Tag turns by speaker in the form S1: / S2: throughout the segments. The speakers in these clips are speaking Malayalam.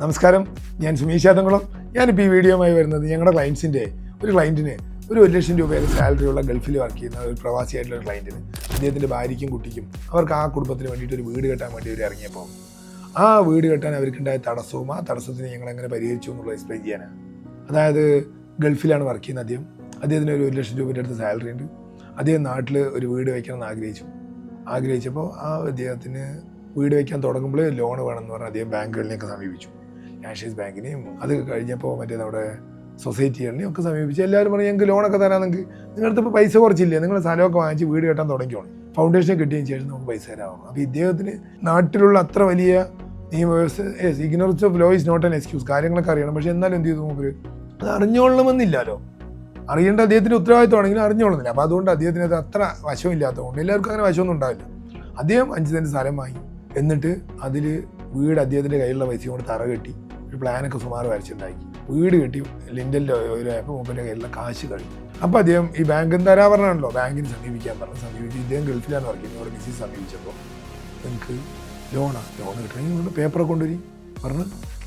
S1: നമസ്കാരം. ഞാൻ സുമീഷ് യാദംകുളം ഞാനിപ്പോൾ ഈ വീഡിയോയുമായി വരുന്നത് ഞങ്ങളുടെ ക്ലയൻസിന്റെ ഒരു ക്ലയന്റിന് ഒരു ഒരു ലക്ഷം രൂപയുടെ സാലറി ഉള്ള ഗൾഫിൽ വർക്ക് ചെയ്യുന്ന ഒരു പ്രവാസിയായിട്ടുള്ള ക്ലയന്റിന് അദ്ദേഹത്തിന്റെ ഭാര്യയ്ക്കും കുട്ടിക്കും അവർക്ക് ആ കുടുംബത്തിന് വേണ്ടിയിട്ട് ഒരു വീട് കെട്ടാൻ വേണ്ടി അവർ ഇറങ്ങിയപ്പോൾ ആ വീട് കെട്ടാൻ അവർക്കുണ്ടായ തടസ്സവും ആ തടസ്സത്തിന് ഞങ്ങൾ എങ്ങനെ പരിഹരിച്ചു എന്നുള്ളത് എക്സ്പ്ലെയിൻ ചെയ്യാനാണ് അതായത് ഗൾഫിലാണ് വർക്ക് ചെയ്യുന്നത് അദ്ദേഹം. അദ്ദേഹത്തിന് ഒരു ഒരു ലക്ഷം രൂപയുടെ അടുത്ത് സാലറി ഉണ്ട്. അദ്ദേഹം നാട്ടിൽ ഒരു വീട് വയ്ക്കണം എന്ന് ആഗ്രഹിച്ചു. ആഗ്രഹിച്ചപ്പോൾ ആ അദ്ദേഹത്തിന് വീട് വയ്ക്കാൻ തുടങ്ങുമ്പോൾ ലോൺ വേണമെന്ന് പറഞ്ഞ് അദ്ദേഹം ബാങ്കുകളിലേക്ക് സമീപിച്ചു. നാഷണൽസ് ബാങ്കിനെയും അത് കഴിഞ്ഞപ്പോൾ മറ്റേ നമ്മുടെ സൊസൈറ്റികളിനെയും ഒക്കെ സമീപിച്ച് എല്ലാവരും പറഞ്ഞു ഞങ്ങൾക്ക് ലോണൊക്കെ തരാൻ നിങ്ങൾക്ക് നിങ്ങളുടെ ഇപ്പോൾ പൈസ കുറച്ചില്ലേ? നിങ്ങൾ സ്ഥലമൊക്കെ വാങ്ങിച്ച് വീട് കെട്ടാൻ തുടങ്ങിക്കോണം ഫൗണ്ടേഷൻ കിട്ടിയതിന് ശേഷം നമുക്ക് പൈസ തരാമോ അപ്പോൾ ഇദ്ദേഹത്തിന് നാട്ടിലുള്ള അത്ര വലിയ നിയമവ്യവസ്ഥ ignorance of law is not an excuse കാര്യങ്ങളൊക്കെ അറിയണം. പക്ഷേ എന്നാലും എന്ത് ചെയ്തു മൂപ്പര്? അത് അറിഞ്ഞോളണമെന്നില്ലല്ലോ. അറിയേണ്ട അദ്ദേഹത്തിന്റെ ഉത്തരവാദിത്തമാണെങ്കിലും അറിഞ്ഞോളുന്നില്ല അപ്പോൾ അതുകൊണ്ട് അദ്ദേഹത്തിന് അത് അത്ര വശമില്ലാത്തതുകൊണ്ട് എല്ലാവർക്കും അങ്ങനെ വശമൊന്നും ഉണ്ടാവില്ല. അദ്ദേഹം അഞ്ച് സെന്റ് സ്ഥലം വാങ്ങി. എന്നിട്ട് അതിൽ വീട് അദ്ദേഹത്തിന്റെ കയ്യിലുള്ള പൈസ കൊണ്ട് തറ കെട്ടി. ഒരു പ്ലാനൊക്കെ സുമാർ വരച്ചുണ്ടാക്കി വീട് കെട്ടി ലിൻഡലിന്റെ ഒരു ആപ്പ് മൂപ്പന്റെ കയ്യിലുള്ള കാശ് കഴിഞ്ഞു. അപ്പോൾ അദ്ദേഹം ഈ ബാങ്കിൽ തരാ പറഞ്ഞാണല്ലോ ബാങ്കിന് സമീപിക്കാൻ പറഞ്ഞു. സമീപിച്ച് ഇദ്ദേഹം ഗൾഫിലാണ് വർക്ക് ചെയ്യുന്നത്. മിസ്സിസ് സമീപിച്ചപ്പോൾ എനിക്ക് ലോണാണ് ലോൺ കിട്ടണമെങ്കിൽ നിങ്ങൾ പേപ്പർ കൊണ്ടുവരി പറഞ്ഞു.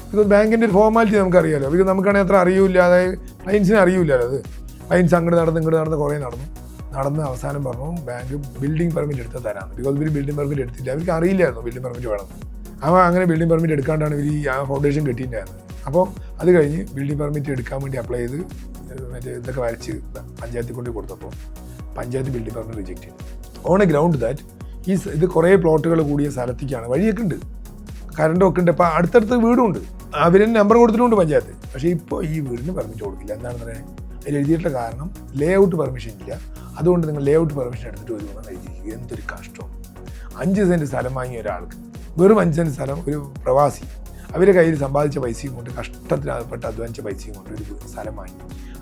S1: ബിക്കോസ് ബാങ്കിന്റെ ഒരു ഫോർമാലിറ്റി നമുക്കറിയാലോ. ബിക്കോസ് നമുക്കാണെങ്കിൽ അത്ര അറിയില്ല അതായത് ക്ലയൻസിന് അറിയില്ലല്ലോ അത്. ക്ലയൻസ് അങ്ങോട്ട് നടന്ന് ഇങ്ങോട്ട് നടന്ന് കുറേ നടന്നു. നടന്ന് അവസാനം പറഞ്ഞു ബാങ്ക് ബിൽഡിംഗ് പെർമിറ്റ് എടുത്ത് തരാമെന്ന്. ബിക്കോസ് ഇവർ ബിൽഡിംഗ് പെർമിറ്റ് എടുത്തില്ല. അവർക്ക് അറിയില്ലായിരുന്നു ബിൽഡിംഗ് പെർമിറ്റ് വേണമെന്ന്. അവ അങ്ങനെ ബിൽഡിംഗ് പെർമിറ്റ് എടുക്കാണ്ടാണ് ഇവർ ഈ ഫൗണ്ടേഷൻ കെട്ടിയിട്ടുണ്ടായിരുന്നത് അപ്പോൾ അത് കഴിഞ്ഞ് ബിൽഡിംഗ് പെർമിറ്റ് എടുക്കാൻ വേണ്ടി അപ്ലൈ ചെയ്ത് മറ്റേ ഇതൊക്കെ വരച്ച് പഞ്ചായത്തിൽ കൊണ്ട് കൊടുത്തപ്പോൾ പഞ്ചായത്ത് ബിൽഡിംഗ് പെർമിറ്റ് റിജക്റ്റ് ചെയ്തു. ഓൺ എ ഗ്രൗണ്ട് ദാറ്റ് ഈ ഇത് കുറേ പ്ലോട്ടുകൾ കൂടിയ സ്ഥലത്തേക്കാണ് വഴിയൊക്കെ ഉണ്ട്. കറണ്ടൊക്കെ ഉണ്ട്. അപ്പോൾ അടുത്തടുത്ത് വീടുണ്ട് തന്നെ നമ്പർ കൊടുത്തിട്ടുണ്ട് പഞ്ചായത്ത്. പക്ഷേ ഇപ്പോൾ ഈ വീടിന് പെർമിറ്റ് കൊടുക്കില്ല. എന്താണെന്ന് പറയുന്നത് അതിൽ എഴുതിയിട്ടുള്ള കാരണം ലേ ഔട്ട് പെർമിഷൻ ഇല്ല. അതുകൊണ്ട് നിങ്ങൾ ലേ ഔട്ട് പെർമിഷൻ എടുത്തിട്ട് വരുമെന്ന് എഴുതിയിരിക്കുക എന്തൊരു കഷ്ടം. അഞ്ച് സെന്റ് സ്ഥലം വാങ്ങിയ ഒരാൾക്ക് വെറും അഞ്ചൻ സ്ഥലം ഒരു പ്രവാസി. അവരെ കയ്യിൽ സമ്പാദിച്ച പൈസയും കൊണ്ട് കഷ്ടത്തിനകപ്പെട്ട് അധ്വാനിച്ച പൈസയും കൊണ്ട് ഒരു സ്ഥലം വാങ്ങി.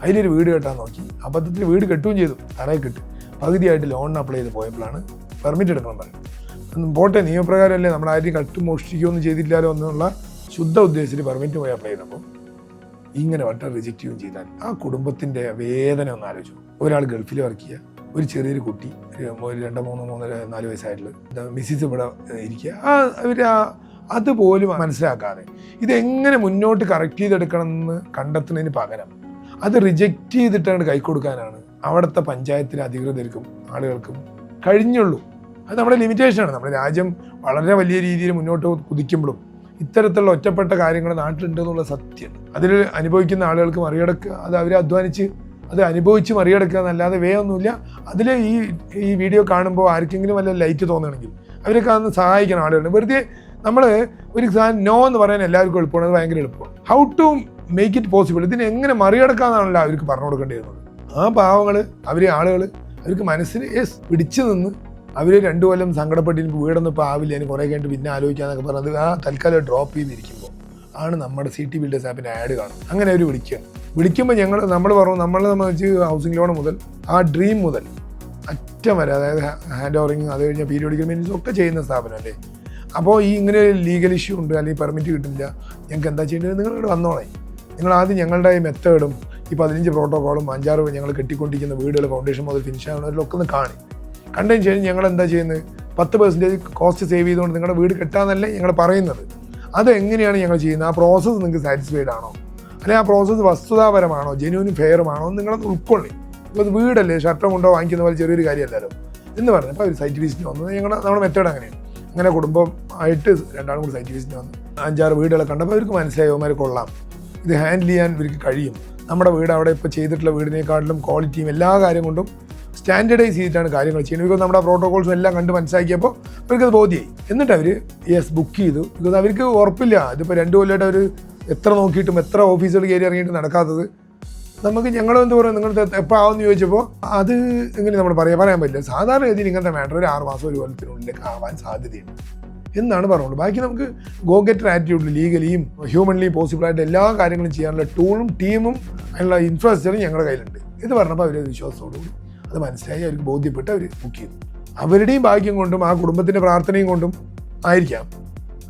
S1: അതിലൊരു വീട് കെട്ടാൻ നോക്കി. അബദ്ധത്തിൽ വീട് കെട്ടുകയും ചെയ്തു. തറയെ കിട്ടും. പകുതിയായിട്ട് ലോൺ അപ്ലൈ ചെയ്ത് പോയപ്പോഴാണ് പെർമിറ്റ് എടുക്കണം പറഞ്ഞത്. പോട്ടെ നിയമപ്രകാരമല്ലേ നമ്മൾ ആരും കട്ട് മോഷ്ടിക്കുകയൊന്നും ചെയ്തില്ലാലോ എന്നുള്ള ശുദ്ധ ഉദ്ദേശത്തിൽ പെർമിറ്റ് പോയി അപ്ലൈ ചെയ്തപ്പോൾ ഇങ്ങനെ വട്ടം റിജക്റ്റ് ചെയ്യുകയും ചെയ്താൽ ആ കുടുംബത്തിന്റെ വേദന ഒന്ന് ആലോചിച്ചു. ഒരാൾ ഗൾഫിൽ വർക്ക് ചെയ്യുക. ഒരു ചെറിയൊരു കുട്ടി ഒരു രണ്ട് മൂന്ന് മൂന്നര നാല് വയസ്സായിട്ടുള്ള മിസ്സിസ് ഇവിടെ ഇരിക്കുക ആ അവർ ആ അതുപോലും മനസ്സിലാക്കാതെ. ഇതെങ്ങനെ മുന്നോട്ട് കറക്റ്റ് ചെയ്തെടുക്കണം എന്ന് കണ്ടെത്തുന്നതിന് പകരം അത് റിജക്റ്റ് ചെയ്തിട്ടാണ് കൈ കൊടുക്കാനാണ് അവിടുത്തെ പഞ്ചായത്തിലെ അധികൃതർക്കും ആളുകൾക്കും കഴിഞ്ഞുള്ളൂ. അത് നമ്മുടെ ലിമിറ്റേഷനാണ് നമ്മുടെ രാജ്യം വളരെ വലിയ രീതിയിൽ മുന്നോട്ട് കുതിക്കുമ്പോഴും ഇത്തരത്തിലുള്ള ഒറ്റപ്പെട്ട കാര്യങ്ങൾ നാട്ടിലുണ്ടെന്നുള്ള സത്യം. അതിൽ അനുഭവിക്കുന്ന ആളുകൾക്ക് മറികടക്കുക അത് അവരെ അധ്വാനിച്ച് അത് അനുഭവിച്ച് മറികടക്കുക എന്നല്ലാതെ വേ ഒന്നുമില്ല. അതിൽ ഈ ഈ വീഡിയോ കാണുമ്പോൾ ആർക്കെങ്കിലും വല്ല ലൈറ്റ് തോന്നുകയാണെങ്കിൽ അവരൊക്കെ അതൊന്ന് സഹായിക്കണം ആളുകളുണ്ട് വെറുതെ നമ്മൾ ഒരു സാധനം നോ എന്ന് പറയാൻ എല്ലാവർക്കും എളുപ്പമാണ്. അത് ഭയങ്കര എളുപ്പമാണ്. How to make it possible ഇതിനെ എങ്ങനെ മറികടക്കാന്നാണല്ലോ അവർക്ക് പറഞ്ഞു കൊടുക്കേണ്ടി വരുന്നത് ആ പാവങ്ങൾ അവർ ആളുകൾ അവർക്ക് മനസ്സിന് യെസ് പിടിച്ചു നിന്ന് അവർ രണ്ടു കൊല്ലം സങ്കടപ്പെട്ട് എനിക്ക് വീടൊന്നും ഇപ്പോൾ ആവില്ല. എനിക്ക് കുറേ കഴിഞ്ഞിട്ട് പിന്നെ ആലോചിക്കാന്നൊക്കെ പറഞ്ഞത് ആ തൽക്കാലം ഡ്രോപ്പ് ചെയ്തിരിക്കുമ്പോൾ ആണ് നമ്മുടെ സി ടി ബിൽഡേഴ്സ് ആപ്പിന്റെ ആഡ് കാണും അങ്ങനെ അവർ വിളിക്കുക. വിളിക്കുമ്പോൾ ഞങ്ങൾ നമ്മൾ പറഞ്ഞു നമ്മൾ സംബന്ധിച്ച് ഹൗസിംഗ് ലോൺ മുതൽ ആ ഡ്രീം മുതൽ അറ്റം വരെ അതായത് ഹാൻഡ് ഓവറിങ് അത് കഴിഞ്ഞ പീരിയോഡിക്കൽ മെയിൻസ് ഒക്കെ ചെയ്യുന്ന സ്ഥാപനം അല്ലേ അപ്പോൾ ഈ ഇങ്ങനെ ലീഗൽ ഇഷ്യൂ ഉണ്ട് അല്ലെങ്കിൽ പെർമിറ്റ് കിട്ടില്ല ഞങ്ങൾക്ക് എന്താ ചെയ്യേണ്ടത്? നിങ്ങൾ ഇവിടെ വന്നോളേ. നിങ്ങൾ ആദ്യം ഞങ്ങളുടെ ഈ മെത്തേഡും ഈ പതിനഞ്ച് പ്രോട്ടോക്കോളും അഞ്ചാറ് ഞങ്ങൾ കെട്ടിക്കൊണ്ടിരിക്കുന്ന വീടുകൾ ഫൗണ്ടേഷൻ മുതൽ ഫിനിഷ് ആവുന്നതിലൊക്കെ ഒന്ന് കാണി. കണ്ടതിന് ശേഷം ഞങ്ങൾ എന്താ ചെയ്യുന്നത് പത്ത് പെർസെന്റേജ് കോസ്റ്റ് സേവ് ചെയ്തുകൊണ്ട് നിങ്ങളുടെ വീട് കെട്ടാന്നല്ലേ ഞങ്ങൾ പറയുന്നത്. അത് എങ്ങനെയാണ് ഞങ്ങൾ ചെയ്യുന്നത്? ആ പ്രോസസ്സ് നിങ്ങൾക്ക് സാറ്റിസ്ഫൈഡ് ആണോ? അല്ലെങ്കിൽ ആ പ്രോസസ്സ് വസ്തുതാപരമാണോ ജെന്യൂനും ഫെയറുമാണോ എന്ന് നിങ്ങളത് ഉൾക്കൊള്ളി. അപ്പോൾ അത് വീടല്ലേ ഷർട്ടും കൊണ്ടോ വാങ്ങിക്കുന്ന പോലെ ചെറിയൊരു കാര്യമല്ലല്ലോ. എന്ന് പറഞ്ഞപ്പോൾ അവർ സൈറ്റ് വിസിറ്റ് വന്നത് ഞങ്ങളുടെ നമ്മുടെ മെത്തേഡ് അങ്ങനെയാണ്. അങ്ങനെ കുടുംബം ആയിട്ട് രണ്ടാളും കൂടി സൈറ്റ് വിസിറ്റ് വന്നു. അഞ്ചാറ് വീടുകളെ കണ്ടപ്പോൾ അവർക്ക് മനസ്സിലായി അവന്മാർ കൊള്ളാം. ഇത് ഹാൻഡിൽ ചെയ്യാൻ ഇവർക്ക് കഴിയും. നമ്മുടെ വീട് അവിടെ ഇപ്പോൾ ചെയ്തിട്ടുള്ള വീടിനേക്കാട്ടിലും ക്വാളിറ്റിയും എല്ലാ കാര്യം കൊണ്ടും സ്റ്റാൻഡേർഡൈസ് ചെയ്തിട്ടാണ് കാര്യങ്ങൾ ചെയ്യുന്നത്. ബിക്കോസ് നമ്മുടെ പ്രോട്ടോകോൾസും എല്ലാം കണ്ട് മനസ്സിലാക്കിയപ്പോൾ അവർക്ക് അത് ബോധ്യമായി എന്നിട്ട് അവർ യെസ് ബുക്ക് ചെയ്തു. ബിക്കോസ് അവർക്ക് ഉറപ്പില്ല. ഇതിപ്പോൾ രണ്ട് കൊല്ലമായിട്ട് അവർ എത്ര നോക്കിയിട്ടും എത്ര ഓഫീസുകൾ കയറി ഇറങ്ങിയിട്ട് നടക്കാത്തത്. നമുക്ക് ഞങ്ങൾ എന്ത് പറയും നിങ്ങൾ എപ്പോൾ ആവുമെന്ന് ചോദിച്ചപ്പോൾ അത് ഇങ്ങനെ നമ്മൾ പറയാൻ പറയാൻ പറ്റില്ല. സാധാരണ രീതിയിൽ ഇങ്ങനത്തെ മാറ്റർ ഒരു ആറ് മാസം ഒരു കൊല്ലത്തിനുള്ളിലേക്ക് ആവാൻ സാധ്യതയുണ്ട്. എന്നാണ് പറഞ്ഞുള്ളൂ ബാക്കി നമുക്ക് ഗോ ഗെറ്റർ ആറ്റിറ്റ്യൂഡിൽ ലീഗലിയും ഹ്യൂമൻലി പോസിബിൾ ആയിട്ട് എല്ലാ കാര്യങ്ങളും ചെയ്യാനുള്ള ടൂളും ടീമും അതിനുള്ള ഇൻഫ്രാസ്ട്രക്ചറും ഞങ്ങളുടെ കയ്യിലുണ്ട്. ഇത് പറഞ്ഞപ്പോൾ അവർ വിശ്വാസത്തോടുകൂടി അത് മനസ്സിലായി അവർക്ക് ബോധ്യപ്പെട്ട് അവർ ബുക്ക് ചെയ്തു. അവരുടെയും ഭാഗ്യം കൊണ്ടും ആ കുടുംബത്തിന്റെ പ്രാർത്ഥനയും കൊണ്ടും ആയിരിക്കാം.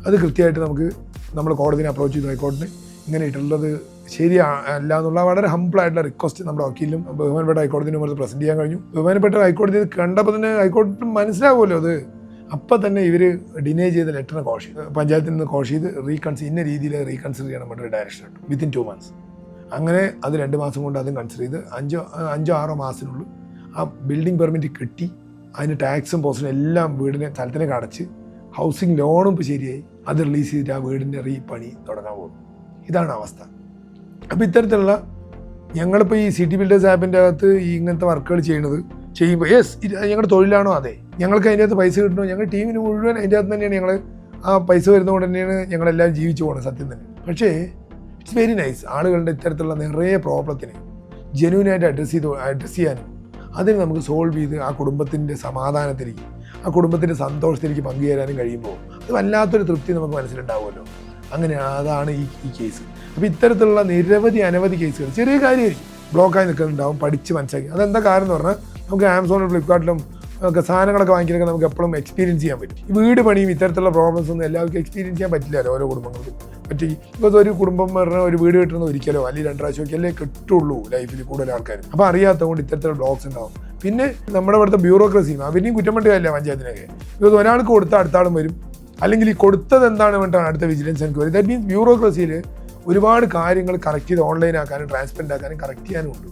S1: അത് കൃത്യമായിട്ട് നമുക്ക് നമ്മൾ കോടതിനെ അപ്രോച്ച് ചെയ്തു ഹൈക്കോടതി. ഇങ്ങനെ ഇട്ടുള്ളത് ശരിയല്ല എന്നുള്ള വളരെ ഹംബിളായിട്ടുള്ള റിക്വസ്റ്റ് നമ്മുടെ വക്കീലും ബഹുമാനപ്പെട്ട ഹൈക്കോടതിനും മുമ്പ് പ്രസന്റ് ചെയ്യാൻ കഴിഞ്ഞു. ബഹുമാനപ്പെട്ട ഹൈക്കോടതി ഇത് കണ്ടപ്പോൾ തന്നെ ഹൈക്കോടതി മനസ്സിലാവുമല്ലോ അത്. അപ്പം തന്നെ ഇവർ ഡിനേ ചെയ്ത ലെറ്ററിനെ കോഷ് ചെയ്ത്. പഞ്ചായത്തിൽ നിന്ന് കോഷ് ചെയ്ത് റീകൺസി ഇന്ന രീതിയിൽ റീകൺസിഡർ ചെയ്യണം വേണ്ടി ഡയറക്ഷൻ ഇട്ടു. വിത്തിൻ ടു മന്ത്സ് അങ്ങനെ അത് രണ്ട് മാസം കൊണ്ട് അതും കൺസിഡർ ചെയ്ത് അഞ്ചോ അഞ്ചോ ആറോ മാസത്തിനുള്ളിൽ ആ ബിൽഡിംഗ് പെർമിറ്റ് കിട്ടി. അതിന് ടാക്സും പോസ്റ്റും എല്ലാം വീടിനെ സ്ഥലത്തിനൊക്കെ അടച്ച് ഹൗസിംഗ് ലോണും ഇപ്പോൾ ശരിയായി. അത് റിലീസ് ചെയ്തിട്ട് ആ വീടിന്റെ റീപണി തുടങ്ങാൻ പോകും ഇതാണ് അവസ്ഥ. അപ്പോൾ ഇത്തരത്തിലുള്ള ഞങ്ങളിപ്പോൾ ഈ സിറ്റി ബിൽഡേഴ്സ് ആപ്പിന്റെ അകത്ത് ഈ ഇങ്ങനത്തെ വർക്കുകൾ ചെയ്യുന്നത് ചെയ്യുമ്പോൾ യെസ് ഞങ്ങളുടെ തൊഴിലാണോ? അതെ. ഞങ്ങൾക്ക് അതിന്റെ അകത്ത് പൈസ കിട്ടണോ? ഞങ്ങൾ ടീമിന് മുഴുവൻ അതിന്റെ അകത്ത് തന്നെയാണ് ഞങ്ങൾ ആ പൈസ വരുന്നതുകൊണ്ട് തന്നെയാണ് ഞങ്ങളെല്ലാം ജീവിച്ചു പോകുന്നത് സത്യം തന്നെ. പക്ഷേ ഇറ്റ്സ് വെരി നൈസ് ആളുകളുടെ ഇത്തരത്തിലുള്ള നിറയെ പ്രോബ്ലത്തിന് ജെന്യൂനായിട്ട് അഡ്രസ്സ് ചെയ്ത് അഡ്രസ്സ് ചെയ്യാനും അതിന് നമുക്ക് സോൾവ് ചെയ്ത് ആ കുടുംബത്തിന്റെ സമാധാനത്തിലേക്ക് ആ കുടുംബത്തിന്റെ സന്തോഷത്തിലേക്ക് പങ്കുചേരാനും കഴിയുമ്പോൾ അത് വല്ലാത്തൊരു തൃപ്തി നമുക്ക് മനസ്സിലുണ്ടാവുമല്ലോ. അങ്ങനെ അതാണ് ഈ ഈ കേസ് അപ്പോൾ ഇത്തരത്തിലുള്ള നിരവധി അനവധി കേസുകൾ ചെറിയ കാര്യമായിരിക്കും. ബ്ലോക്കായി നിൽക്കുന്നുണ്ടാവും പഠിച്ച് മനസ്സിലാക്കി. അതെന്താ കാരണം എന്ന് പറഞ്ഞാൽ നമുക്ക് ആമസോണിലും ഫ്ലിപ്കാർട്ടിലും ഒക്കെ സാധനങ്ങളൊക്കെ വാങ്ങിക്കാനൊക്കെ നമുക്ക് എപ്പോഴും എക്സ്പീരിയൻസ് ചെയ്യാൻ പറ്റും. ഈ വീട് പണിയും ഇത്തരത്തിലുള്ള പ്രോബ്ലംസ് ഒന്നും എല്ലാവർക്കും എക്സ്പീരിയൻസ് ചെയ്യാൻ പറ്റില്ലല്ലോ ഓരോ കുടുംബങ്ങൾക്കും. പറ്റി ഇപ്പോൾ ഒരു കുടുംബം പറഞ്ഞാൽ ഒരു വീട് കിട്ടുന്ന ഒരിക്കലോ അല്ലെങ്കിൽ രണ്ട് പ്രാവശ്യമൊക്കെ അല്ലേ കിട്ടുള്ളൂ ലൈഫിൽ കൂടുതൽ ആൾക്കാർ അപ്പോൾ അറിയാത്തതുകൊണ്ട് ഇത്തരത്തിലുള്ള ബ്ലോക്സ് ഉണ്ടാവും. പിന്നെ നമ്മുടെ ഇവിടുത്തെ ബ്യൂറോക്രസിയും അവരെയും കുറ്റം പറ്റുകയല്ല പഞ്ചായത്തിനൊക്കെ? ബിക്കോസ് ഒരാൾക്ക് കൊടുത്ത അടുത്ത ആളും വരും. അല്ലെങ്കിൽ ഈ കൊടുത്തത് എന്താണ് വേണ്ടിയിട്ടാണ് അടുത്ത വിജിലൻസ് എൻക്വയറി ദാറ്റ് മീൻസ് ബ്യൂറോക്രസിയിൽ ഒരുപാട് കാര്യങ്ങൾ കറക്റ്റ് ചെയ്ത് ഓൺലൈൻ ആക്കാനും ട്രാൻസ്പെറന്റ് ആക്കാനും കറക്റ്റ് ചെയ്യാനും ഉണ്ട്.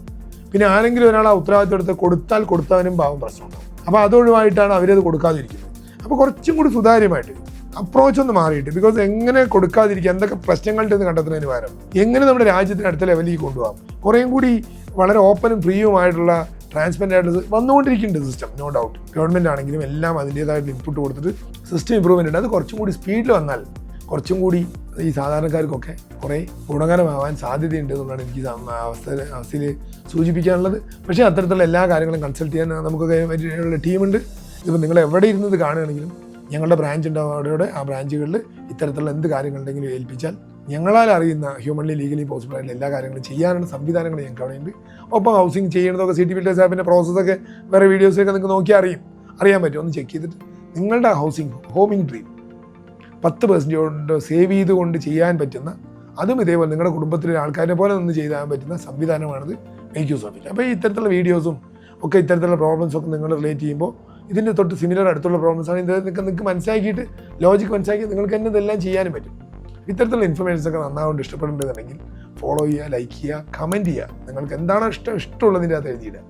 S1: പിന്നെ ആരെങ്കിലും ഒരാൾ ആ ഉത്തരവാദിത്വം എടുത്ത് കൊടുത്താൽ കൊടുത്തവനും ഭാവം പ്രശ്നമുണ്ടാവും. അപ്പോൾ അതൊഴിവായിട്ടാണ് അവരത് കൊടുക്കാതിരിക്കുന്നത്. അപ്പോൾ കുറച്ചും കൂടി സുതാര്യമായിട്ട് അപ്രോച്ച് ഒന്ന് മാറിയിട്ട് ബിക്കോസ് എങ്ങനെ കൊടുക്കാതിരിക്കുക എന്തൊക്കെ പ്രശ്നങ്ങളുടെ കണ്ടെത്തുന്നതിന് പകരം എങ്ങനെ നമ്മുടെ രാജ്യത്തിന് അടുത്ത ലെവലിലേക്ക് കൊണ്ടുപോകാം. കുറേയും കൂടി വളരെ ഓപ്പണും ഫ്രീയുമായിട്ടുള്ള ട്രാൻസ്പെറന്റ് ആയിട്ട് വന്നുകൊണ്ടിരിക്കുന്നുണ്ട് സിസ്റ്റം നോ ഡൗട്ട് ഗവൺമെന്റ് ആണെങ്കിലും എല്ലാം അതിന്റേതായിട്ട് ഇൻപുട്ട് കൊടുത്തിട്ട് സിസ്റ്റം ഇമ്പ്രൂവ്മെന്റ് ഉണ്ട് അത് കുറച്ചും കൂടി സ്പീഡിൽ വന്നാൽ കുറച്ചും കൂടി ഈ സാധാരണക്കാർക്കൊക്കെ കുറേ ഗുണകരമാവാൻ സാധ്യതയുണ്ട് എന്നുള്ളതാണ് എനിക്ക് അവസ്ഥ അവസ്ഥയിൽ സൂചിപ്പിക്കാനുള്ളത്. പക്ഷേ അത്തരത്തിലുള്ള എല്ലാ കാര്യങ്ങളും കൺസൾട്ട് ചെയ്യാൻ നമുക്ക് ടീമുണ്ട് ഇതിപ്പോൾ നിങ്ങൾ എവിടെ ഇരുന്നത് കാണുകയാണെങ്കിലും ഞങ്ങളുടെ ബ്രാഞ്ച് ഉണ്ടാവും. അവിടെ ആ ബ്രാഞ്ചുകളിൽ ഇത്തരത്തിലുള്ള എന്ത് കാര്യങ്ങളുണ്ടെങ്കിലും ഏൽപ്പിച്ചാൽ ഞങ്ങളാൽ അറിയുന്ന ഹ്യൂമൻലി ലീഗലി പോസിബിൾ ആയിട്ടുള്ള എല്ലാ കാര്യങ്ങളും ചെയ്യാനുള്ള സംവിധാനങ്ങൾ ഞങ്ങൾക്ക് അവിടെ ഉണ്ട് ഒപ്പം ഹൗസിംഗ് ചെയ്യണതൊക്കെ സിറ്റി ബിൽഡേഴ്സ് ആപ്പിന്റെ പ്രോസസ്സൊക്കെ വേറെ വീഡിയോസൊക്കെ നിങ്ങൾക്ക് നോക്കി അറിയും. അറിയാൻ പറ്റും. ഒന്ന് ചെക്ക് ചെയ്തിട്ട് നിങ്ങളുടെ ഹൗസിംഗ് ഹോമിംഗ് ഡ്രീം പത്ത് പെർസെന്റ് കൊണ്ട് സേവ് ചെയ്തുകൊണ്ട് ചെയ്യാൻ പറ്റുന്ന അതും ഇതേപോലെ നിങ്ങളുടെ കുടുംബത്തിലെ ആൾക്കാരെ പോലെ നിന്ന് ചെയ്യാൻ പറ്റുന്ന സംവിധാനമാണിത്. മേക്ക് യൂസ് ഓഫ് ഇറ്റ് അപ്പോൾ ഇത്തരത്തിലുള്ള വീഡിയോസും ഒക്കെ ഇത്തരത്തിലുള്ള പ്രോബ്ലംസ് ഒക്കെ നിങ്ങൾ റിലേറ്റ് ചെയ്യുമ്പോൾ ഇതിന്റെ തൊട്ട് സിമിലർ അടുത്തുള്ള പ്രോബ്ലംസ് ആണ്. ഇത് നിങ്ങൾക്ക് നിങ്ങൾക്ക് മനസ്സിലാക്കിയിട്ട് ലോജിക്ക് മനസ്സിലാക്കി നിങ്ങൾക്ക് തന്നെ ഇതെല്ലാം ചെയ്യാനും പറ്റും. ഇത്തരത്തിലുള്ള ഇൻഫർമേഷൻസ് ഒക്കെ നന്നാവുകൊണ്ട് ഇഷ്ടപ്പെടുന്നുണ്ടെന്നുണ്ടെങ്കിൽ ഫോളോ ചെയ്യുക ലൈക്ക് ചെയ്യുക കമന്റ് ചെയ്യുക. നിങ്ങൾക്ക് എന്താണോ ഇഷ്ടം ഇഷ്ടമുള്ളതിന്റെ അകത്ത് എഴുതിയിടുക.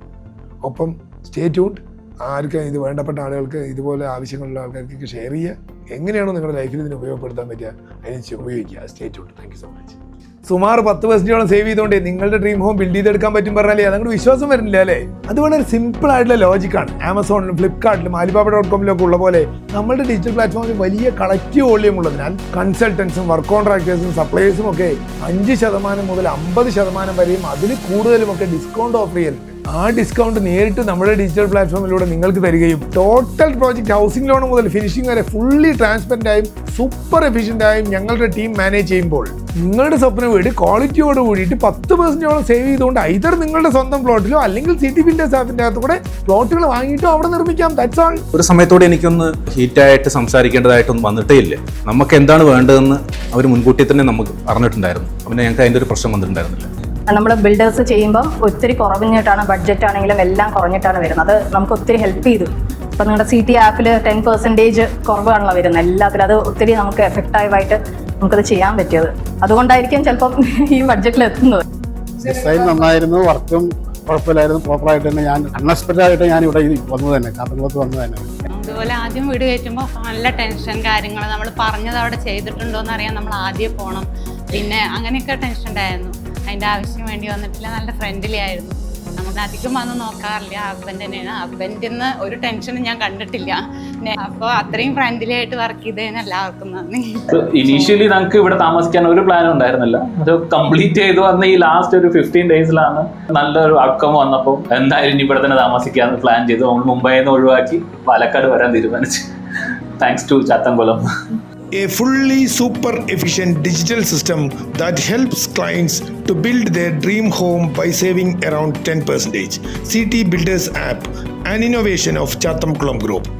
S1: ഒപ്പം സ്റ്റേ ട്യൂൺഡ് ആർക്ക് ഇത് വേണ്ടപ്പെട്ട ആളുകൾക്ക് ഇതുപോലെ ആവശ്യങ്ങളുള്ള ആൾക്കാർക്കൊക്കെ ഷെയർ ചെയ്യുക. എങ്ങനെയാണോ നിങ്ങളുടെ ലൈഫിൽ ഇതിന് ഉപയോഗപ്പെടുത്താൻ പറ്റുക അതിനെ ഉപയോഗിക്കുക. Stay tuned thank you so much സുമാർ പത്ത് പെർസെന്റോളം സേവ് ചെയ്തുകൊണ്ട് നിങ്ങളുടെ ഡ്രീം ഹോം ബിൽഡ് ചെയ്തെടുക്കാൻ പറ്റും പറഞ്ഞാലേ അതങ്ങോട്ട് വിശ്വാസം വരുന്നില്ല അല്ലേ? അത് വളരെ സിമ്പിൾ ആയിട്ടുള്ള ലോജിക്കാണ് ആമസോണിലും ഫ്ലിപ്കാർട്ടിലും ആലിബാബ ഡോട്ട് കോമിലും ഒക്കെ ഉള്ള പോലെ നമ്മുടെ ഡിജിറ്റൽ പ്ലാറ്റ്ഫോമിൽ വലിയ കളക്റ്റീവ് വോളിയം ഉള്ളതിനാൽ കൺസൾട്ടൻസും വർക്ക് കോൺട്രാക്ടേഴ്സും സപ്ലൈസും ഒക്കെ അഞ്ച് ശതമാനം മുതൽ അമ്പത് ശതമാനം വരെയും അതിൽ കൂടുതലും ഒക്കെ ഡിസ്കൗണ്ട് ഓഫർ ചെയ്യലുണ്ട് ആ ഡിസ്കൗണ്ട് നേരിട്ട് നമ്മുടെ ഡിജിറ്റൽ പ്ലാറ്റ്ഫോമിലൂടെ നിങ്ങൾക്ക് തരികയും ടോട്ടൽ പ്രോജക്റ്റ് ഹൗസിംഗ് ലോൺ മുതൽ ഫിനിഷിംഗ് വരെ ഫുള്ളി ട്രാൻസ്പെറന്റ് ആയും സൂപ്പർ എഫിഷ്യന്റ് ആയും ഞങ്ങളുടെ ടീം മാനേജ് ചെയ്യുമ്പോൾ നിങ്ങളുടെ സ്വപ്ന വീട് ക്വാളിറ്റിയോട് കൂടിയിട്ട് പത്ത് പെർസെന്റോളം സേവ് ചെയ്തുകൊണ്ട് ഐതർ നിങ്ങളുടെ സ്വന്തം പ്ലോട്ടിലോ അല്ലെങ്കിൽ സിറ്റി ബിൽഡേഴ്സ് ആപ്പിന്റെ അകത്ത് കൂടെ പ്ലോട്ടുകൾ വാങ്ങിയിട്ടോ അവിടെ നിർമ്മിക്കാം ദാറ്റ്സ് ആൾ
S2: ഒരു സമയത്തോടെ എനിക്കൊന്ന് ഹീറ്റായിട്ട് സംസാരിക്കേണ്ടതായിട്ടൊന്നും വന്നിട്ടേ ഇല്ല നമുക്ക് എന്താണ് വേണ്ടതെന്ന് അവർ മുൻകൂട്ടി തന്നെ നമുക്ക് പറഞ്ഞിട്ടുണ്ടായിരുന്നു പിന്നെ ഞങ്ങൾക്ക് അതിന്റെ ഒരു പ്രശ്നം വന്നിട്ടുണ്ടായിരുന്നില്ല.
S3: നമ്മൾ ബിൽഡേഴ്സ് ചെയ്യുമ്പം ഒത്തിരി കുറഞ്ഞിട്ടാണ് ബഡ്ജറ്റ് ആണെങ്കിലും എല്ലാം കുറഞ്ഞിട്ടാണ് വരുന്നത്. അത് നമുക്ക് ഒത്തിരി ഹെൽപ്പ് ചെയ്തു. ഇപ്പം നിങ്ങളുടെ സി ടി ആപ്പിൽ ടെൻ പെർസെന്റേജ് കുറവാണല്ലോ വരുന്നത്. എല്ലാത്തിലും അത് ഒത്തിരി നമുക്ക് എഫക്റ്റീവായിട്ട് നമുക്കത് ചെയ്യാൻ പറ്റിയത്. അതുകൊണ്ടായിരിക്കും ചിലപ്പം ഈ ബഡ്ജറ്റിൽ എത്തുന്നത്.
S4: ഡിസൈൻ നന്നായിരുന്നു വർക്കും കുഴപ്പമില്ലായിരുന്നു. പ്രോപ്പറായിട്ട് തന്നെ ഞാൻ അൺഎക്സ്പെക്റ്റഡ് ആയിട്ട് ഞാൻ ഇവിടെ വന്നത് തന്നെ കാസർഗോഡ് വന്നത് തന്നെ.
S5: അതുപോലെ ആദ്യം വീട് കയറ്റുമ്പോൾ നല്ല ടെൻഷൻ കാര്യങ്ങൾ നമ്മൾ പറഞ്ഞത് അവിടെ ചെയ്തിട്ടുണ്ടോ എന്ന് അറിയാൻ നമ്മൾ ആദ്യം പോകണം പിന്നെ അങ്ങനെയൊക്കെ ടെൻഷൻ ഉണ്ടായിരുന്നു അതിന്റെ ആവശ്യം വേണ്ടി വന്നിട്ടില്ല. നല്ല ഫ്രണ്ട്ലി ആയിരുന്നു. നമുക്ക് അധികം വന്ന് നോക്കാറില്ല. ഹസ്ബൻഡ് തന്നെയാണ്. ഹസ്ബൻഡിൽ നിന്ന് ഒരു ടെൻഷനും ഞാൻ കണ്ടിട്ടില്ല. അപ്പോൾ അത്രയും ഫ്രണ്ട്ലി ആയിട്ട് വർക്ക് ചെയ്തതിന് എല്ലാവർക്കും നന്ദി.
S6: ഇനീഷ്യലി നമുക്ക് ഇവിടെ താമസിക്കാൻ ഒരു പ്ലാനും ഉണ്ടായിരുന്നില്ല. അത് കംപ്ലീറ്റ് ചെയ്തു വന്ന ഈ ലാസ്റ്റ് ഒരു ഫിഫ്റ്റീൻ ഡേയ്സിലാണ് നല്ലൊരു അക്കം വന്നപ്പോൾ എന്തായാലും ഇനി ഇവിടെ തന്നെ താമസിക്കാമെന്ന് പ്ലാൻ ചെയ്തു. നമ്മൾ മുംബൈയിൽ നിന്ന് ഒഴിവാക്കി പാലക്കാട് വരാൻ തീരുമാനിച്ചു. Thanks to Chathankulam.
S1: A fully super efficient digital system that helps clients to build their dream home by saving around 10%. CT Builders app, an innovation of Chatham Kulam Group.